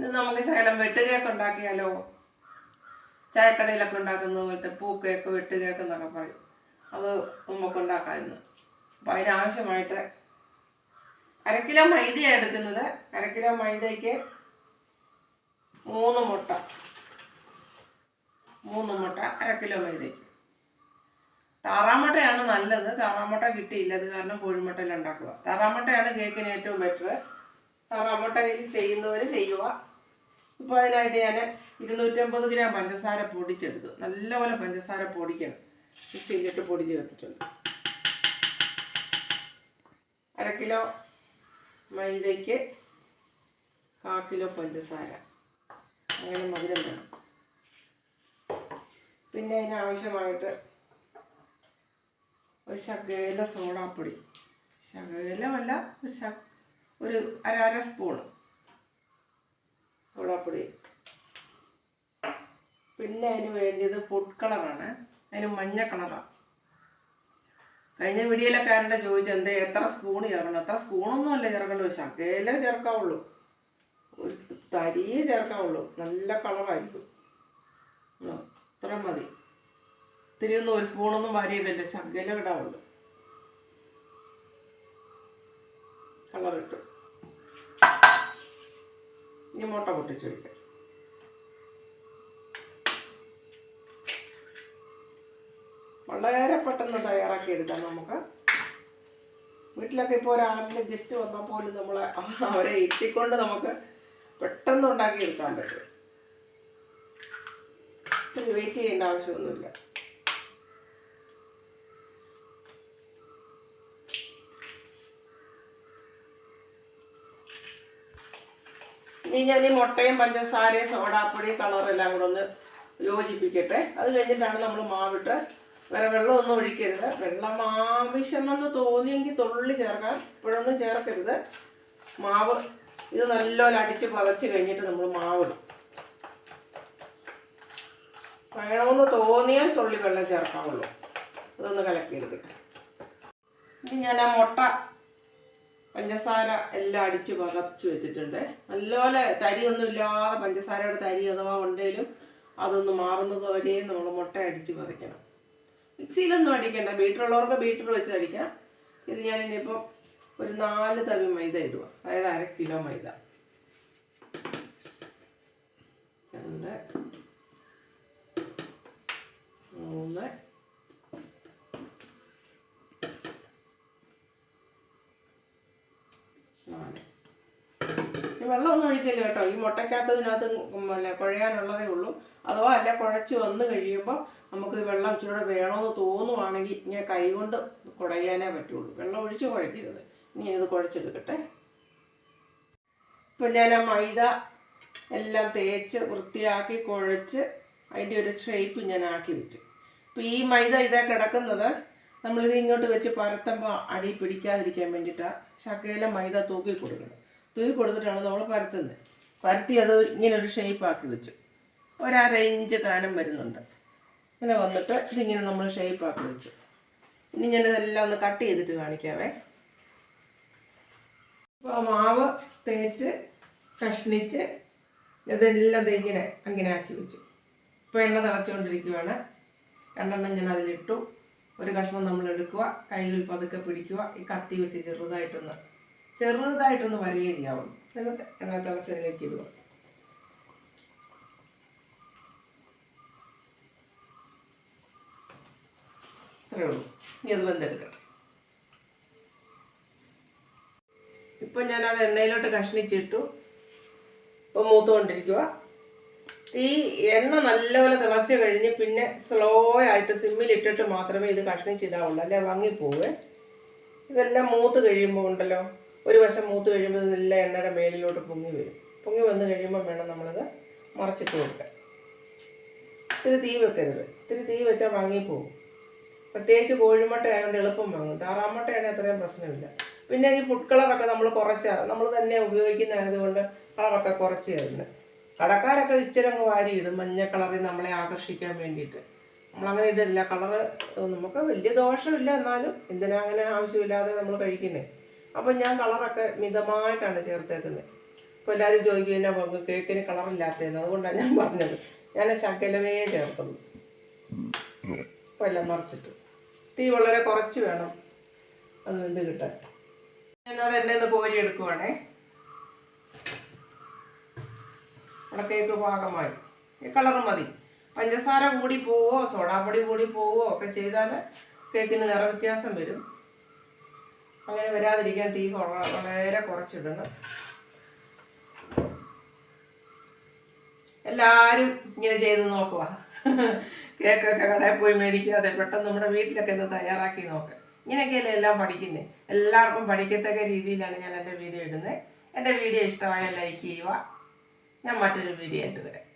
ഇത് നമുക്ക് ശകലം വെട്ടുകേക്ക് ഉണ്ടാക്കിയാലോ? ചായക്കടയിലൊക്കെ ഉണ്ടാക്കുന്ന പോലത്തെ പൂക്കേക്ക് വെട്ടുകേക്ക് എന്നൊക്കെ പറയും. അത് നമുക്ക് ഉണ്ടാക്കാമായിരുന്നു. അപ്പോൾ അതിനാവശ്യമായിട്ട് അരക്കിലോ കിലോ മൈദയാണ് എടുക്കുന്നത്. അരക്കിലോ കിലോ മൈദയ്ക്ക് മൂന്ന് മുട്ട. മൂന്ന് മുട്ട അരക്കിലോ കിലോ മൈദയ്ക്ക്. താറാമുട്ടയാണ് നല്ലത്. താറാമുട്ട കിട്ടിയില്ല. അത് കാരണം കോഴിമുട്ടയിൽ ഉണ്ടാക്കുക. താറാമുട്ടയാണ് കേക്കിന് ഏറ്റവും ബെറ്റർ താറാമുട്ടയിൽ ചെയ്യുന്നവർ ചെയ്യുക. ഇപ്പോൾ അതിനായിട്ട് ഞാൻ ഇരുന്നൂറ്റമ്പത് ഗ്രാം പഞ്ചസാര പൊടിച്ചെടുത്തു. നല്ലപോലെ പഞ്ചസാര പൊടിക്കണം. മിക്സിയിലിട്ട് പൊടിച്ച് ചേർത്തിട്ടുണ്ട് അര കിലോ മൈദയ്ക്ക് കാ കിലോ പഞ്ചസാര. അങ്ങനെ മധുരം വേണം. പിന്നെ അതിനാവശ്യമായിട്ട് ഒരു ശകല സോഡാപ്പൊടി. ശകലമല്ല ഒരു ശ ഒരു അര അര സ്പൂണ്. സോഡാപ്പൊടി. പിന്നെ അതിന് വേണ്ടിയത് ഫുഡ് കളറാണ് അതിന് മഞ്ഞ കളറാണ് കഴിഞ്ഞ വീഡിയോയിലൊക്കെ ആരുടെ ചോദിച്ചു എന്തേ എത്ര സ്പൂൺ ചേർക്കണം? എത്ര സ്പൂണൊന്നും അല്ല ചേർക്കേണ്ടത് ശകലേ ചേർക്കാവുള്ളൂ. ഒരു തരിയെ ചേർക്കാവുള്ളൂ. നല്ല കളറായിരിക്കും അത്ര മതി. ഇത്തിരി ഒന്നും ഒരു സ്പൂണൊന്നും വാരിയിടല്ലേ ശകലം ഇടാവുള്ളൂ. കളറിട്ട് ഇനി മുട്ട പൊട്ടിച്ചൊഴിക്കാം വളരെ പെട്ടെന്ന് തയ്യാറാക്കി എടുക്കാം നമുക്ക്. വീട്ടിലൊക്കെ ഇപ്പോൾ ഒരാളിൽ ഗസ്റ്റ് വന്നാൽ പോലും നമ്മൾ അവരെ ഇരുത്തിക്കൊണ്ട് നമുക്ക് പെട്ടെന്ന് ഉണ്ടാക്കി എടുക്കാൻ പറ്റും. വെയിറ്റ് ചെയ്യേണ്ട ആവശ്യമൊന്നുമില്ല. ഇനി ഞാൻ ഈ മുട്ടയും പഞ്ചസാരയും സോഡാപ്പൊടി കളറെല്ലാം കൂടെ ഒന്ന് യോജിപ്പിക്കട്ടെ. അത് കഴിഞ്ഞിട്ടാണ് നമ്മൾ മാവിട്ട് വേറെ വെള്ളമൊന്നും ഒഴിക്കരുത്. വെള്ളം ആവശ്യമെന്ന് തോന്നിയെങ്കിൽ തുള്ളി ചേർക്കാം. ഇപ്പോഴൊന്നും ചേർക്കരുത്. മാവ് ഇത് നല്ലപോലെ അടിച്ച് പതച്ച് കഴിഞ്ഞിട്ട് നമ്മൾ മാവിടും. വേണമെന്ന് തോന്നിയാൽ തുള്ളി വെള്ളം ചേർക്കാവുള്ളൂ. അതൊന്ന് കലക്കി കലക്കിയെടുക്കട്ടെ ഇനി ഞാൻ ആ മുട്ട പഞ്ചസാര എല്ലാം അടിച്ച് പകച്ചു വെച്ചിട്ടുണ്ട്. നല്ലപോലെ തരിയൊന്നുമില്ലാതെ പഞ്ചസാരയുടെ തരി അഥവാ ഉണ്ടെങ്കിലും അതൊന്ന് മാറുന്നത് വരെയും നമ്മൾ മുട്ട അടിച്ച് പതയ്ക്കണം മിക്സിയിലൊന്നും അടിക്കണ്ട. ബീറ്റർ ഉള്ളവർക്ക് ബീറ്റർ വെച്ച് അടിക്കാം. ഇത് ഞാൻ ഇനിയിപ്പോൾ ഒരു നാല് തവി മൈദ ഇടുക അതായത് അര കിലോ മൈദ. രണ്ട് മൂന്ന് ഈ വെള്ളമൊന്നും ഒഴിക്കില്ല കേട്ടോ? ഈ മുട്ടയ്ക്കകത്ത് ഇതിനകത്ത് പിന്നെ കുഴയാനുള്ളതേ ഉള്ളൂ. അഥവാ അല്ല കുഴച്ച് വന്ന് കഴിയുമ്പോൾ നമുക്ക് വെള്ളം ഇച്ചിരി വേണമെന്ന് തോന്നുവാണെങ്കിൽ ഇങ്ങനെ കൈകൊണ്ട് കുഴയാനേ പറ്റുള്ളൂ. വെള്ളം ഒഴിച്ച് കുഴക്കരുത്. ഇനി ഇത് കുഴച്ചെടുക്കട്ടെ. ഇപ്പം ഞാൻ ആ മൈദ എല്ലാം തേച്ച് വൃത്തിയാക്കി കുഴച്ച് അതിന്റെ ഒരു ഷേപ്പ് ഞാൻ ആക്കി വെച്ചു. ഇപ്പം ഈ മൈദ ഇതാ കിടക്കുന്നത്. നമ്മളിത് ഇങ്ങോട്ട് വെച്ച് പരത്തുമ്പോൾ അടി പിടിക്കാതിരിക്കാൻ വേണ്ടിയിട്ടാണ് ശകല മൈദ തൂക്കി കൊടുക്കണം. തൂക്കി കൊടുത്തിട്ടാണ് നമ്മൾ പരത്തുന്നത് പരത്തി അത് ഇങ്ങനെ ഒരു ഷേപ്പ് ആക്കി വെച്ചു. ഒരര ഇഞ്ച് കാനം വരുന്നുണ്ട്. ഇങ്ങനെ വന്നിട്ട് ഇതിങ്ങനെ നമ്മൾ ഷേപ്പ് ആക്കി വെച്ചു. ഇനി ഞാനിതെല്ലാം ഒന്ന് കട്ട് ചെയ്തിട്ട് കാണിക്കാവേ. അപ്പോൾ മാവ് തേച്ച് കഷ്ണിച്ച് ഇതെല്ലാം ഇങ്ങനെ അങ്ങനെ ആക്കി വെച്ചു. ഇപ്പോൾ എണ്ണ തിളച്ചുകൊണ്ടിരിക്കുകയാണ് രണ്ടെണ്ണം ഞാൻ അതിലിട്ടു. ഒരു കഷ്ണം നമ്മൾ എടുക്കുക കയ്യിൽ പതുക്കെ പിടിക്കുക ഈ കത്തി വെച്ച് ചെറുതായിട്ടൊന്ന് ചെറുതായിട്ടൊന്ന് വരയേരിയാവും എന്നിട്ട് എണ്ണ തിളച്ചതിലേക്ക് ഇടുക. അത്രേ ഉള്ളൂ. ഇനി അത് ഇപ്പം ഞാനത് എണ്ണയിലോട്ട് കഷ്ണിച്ചിട്ടു. ഇപ്പം മൂത്തുകൊണ്ടിരിക്കുക ഈ എണ്ണ നല്ലപോലെ തിളച്ച് കഴിഞ്ഞ് പിന്നെ സ്ലോ ആയിട്ട് സിമ്മിലിട്ടിട്ട് മാത്രമേ ഇത് കഷ്ണിച്ചിടാവുള്ളൂ അല്ലെ? വാങ്ങിപ്പോവേ ഇതെല്ലാം മൂത്ത് കഴിയുമ്പോൾ ഉണ്ടല്ലോ. ഒരു വശം മൂത്ത് കഴിയുമ്പോൾ ഇതെല്ലാം എണ്ണയുടെ മേലിലോട്ട് പൊങ്ങി വരും. പൊങ്ങി വന്ന് കഴിയുമ്പോൾ വേണം നമ്മളത് മറച്ചിട്ട് കൊടുക്കാൻ. ഇത്തിരി തീ വെക്കരുത്. ഇത്തിരി തീ വെച്ചാൽ വാങ്ങിപ്പോവും പ്രത്യേകിച്ച് കോഴിമുട്ട ആയതുകൊണ്ട് എളുപ്പം വാങ്ങും താറാമുട്ടയാണെങ്കിൽ അത്രയും പ്രശ്നമില്ല. പിന്നെ ഈ ഫുഡ് കളറൊക്കെ നമ്മൾ കുറച്ചാണ് നമ്മൾ തന്നെ ഉപയോഗിക്കുന്ന ആയതുകൊണ്ട് കളറൊക്കെ കുറച്ച് തരുന്നത് കടക്കാരൊക്കെ ഇച്ചിരി അങ്ങ് വാരി ഇടും. മഞ്ഞ കളറിൽ നമ്മളെ ആകർഷിക്കാൻ വേണ്ടിയിട്ട്. നമ്മളങ്ങനെ ഇടില്ല കളറ് നമുക്ക് വലിയ ദോഷമില്ല എന്നാലും എന്തിനാ അങ്ങനെ ആവശ്യമില്ലാതെ നമ്മൾ കഴിക്കുന്നത് അപ്പം ഞാൻ കളറൊക്കെ മിതമായിട്ടാണ് ചേർത്തേക്കുന്നത്. അപ്പോൾ എല്ലാവരും ചോദിക്കും എന്നാ പറഞ്ഞു കേക്കിന് കളറില്ലാത്തതെന്ന്? അതുകൊണ്ടാണ് ഞാൻ പറഞ്ഞത്. ഞാൻ ശകലമേ ചേർക്കുന്നു. അപ്പോൾ എല്ലാം മറിച്ചിട്ട്. തീ വളരെ കുറച്ച് വേണം. അത് വെന്ത് കിട്ടാൻ? ഞാനത് എണ്ണയിൽ നിന്ന് കോരി എടുക്കുവാണേ. നമ്മുടെ കേക്ക് പാകമായി. ഈ കളർ മതി. പഞ്ചസാര കൂടി പോവോ സോഡാപ്പൊടി കൂടി പോവോ ഒക്കെ ചെയ്താൽ കേക്കിന് നിറവ്യത്യാസം വരും. അങ്ങനെ വരാതിരിക്കാൻ തീ വളരെ കുറച്ചിടണം. എല്ലാവരും ഇങ്ങനെ ചെയ്ത് നോക്കുക കേക്കൊക്കെ കടയിൽ പോയി മേടിക്കാതെ പെട്ടെന്ന് നമ്മുടെ വീട്ടിലൊക്കെ ഒന്ന് തയ്യാറാക്കി നോക്കുക ഇങ്ങനെയൊക്കെയല്ലേ എല്ലാം പഠിക്കുന്നത് എല്ലാവർക്കും പഠിക്കത്തക്ക രീതിയിലാണ് ഞാൻ എന്റെ വീഡിയോ ഇടുന്നത് എന്റെ വീഡിയോ ഇഷ്ടമായ ലൈക്ക് ചെയ്യുക. ഞാൻ മറ്റൊരു വീഡിയോ ആയിട്ട് വരാം.